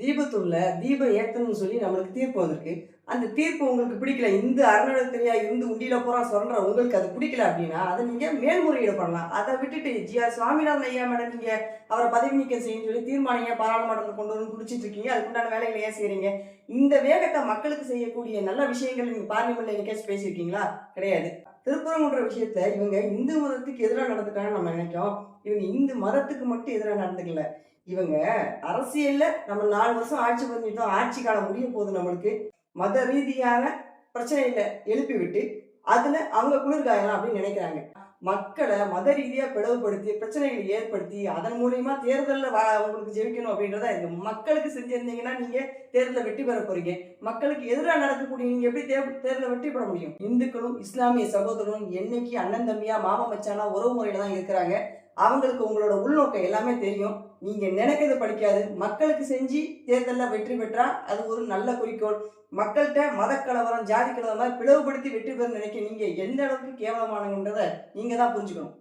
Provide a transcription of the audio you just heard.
தீபத்துள்ள தீபம் ஏத்தணும்னு சொல்லி நம்மளுக்கு தீர்ப்பு வந்திருக்கு. அந்த தீர்ப்பு உங்களுக்கு பிடிக்கல இந்து அறநிலையத்துறையா இருந்து உண்டியில் போறா சொல்கிற உங்களுக்கு அது பிடிக்கல அப்படின்னா அதை நீங்கள் மேல்முறையீடு பண்ணலாம். அதை விட்டுட்டு ஜிஆர் சுவாமிநாதன் ஐயா மேடம் நீங்கள் அவரை பதவி நீக்கம் செய்யணும்னு சொல்லி தீர்மானம் ஏன் பாராளுமன்றத்தில் கொண்டு வந்து குடிச்சிட்டு இருக்கீங்க அதுக்குண்டான வேலைகளை ஏன் செய்கிறீங்க இந்த வேகத்தை மக்களுக்கு செய்யக்கூடிய நல்ல விஷயங்கள் நீங்கள் பார்லிமெண்ட்டில் எங்கேயாச்சும் பேசியிருக்கீங்களா? கிடையாது. திருப்பரங்குன்ற விஷயத்த இவங்க இந்து மதத்துக்கு எதிராக நடந்துட்டாங்கன்னு நம்ம நினைக்கிறோம். இவங்க இந்து மதத்துக்கு மட்டும் எதிராக நடந்துக்கல. இவங்க அரசியலில் நம்ம நாலு வருஷம் ஆட்சி பண்ணிட்டோம் ஆட்சி காலம் முடிய போகுது நம்மளுக்கு. மத ரீதியான பிரச்சனைகளை எழுப்பி விட்டு அவங்க குளிர்காயலாம் அப்படின்னு நினைக்கிறாங்க. மக்களை மத ரீதியாக பிளவுபடுத்தி பிரச்சனைகளை ஏற்படுத்தி அதன் மூலயமா தேர்தலில் வ உங்களுக்கு ஜெயிக்கணும் அப்படின்றதா இருக்கு மக்களுக்கு செஞ்சிருந்தீங்கன்னா நீங்கள் தேர்தலில் வெற்றி பெற போறீங்க. மக்களுக்கு எதிராக நடக்கக்கூடிய நீங்கள் எப்படி தேர் தேர்தலில் வெற்றி பெற முடியும்? இந்துக்களும் இஸ்லாமிய சகோதரரும் என்னைக்கு அண்ணன் தம்பியாக மாமா மச்சானா உறவு முறையில் தான் இருக்கிறாங்க. அவங்களுக்கு உங்களோட உள்நோக்கம் எல்லாமே தெரியும். நீங்கள் நினைக்கிறது படிக்காது மக்களுக்கு செஞ்சு தேர்தலில் வெற்றி பெற்றால் அது ஒரு நல்ல குறிக்கோள். மக்கள்கிட்ட மத ஜாதி கலவரம் மாதிரி பிளவுபடுத்தி வெற்றி பெற நினைக்க நீங்கள் எந்த அளவுக்கு கேவலமானவன்றதை நீங்கள் தான் புரிஞ்சுக்கணும்.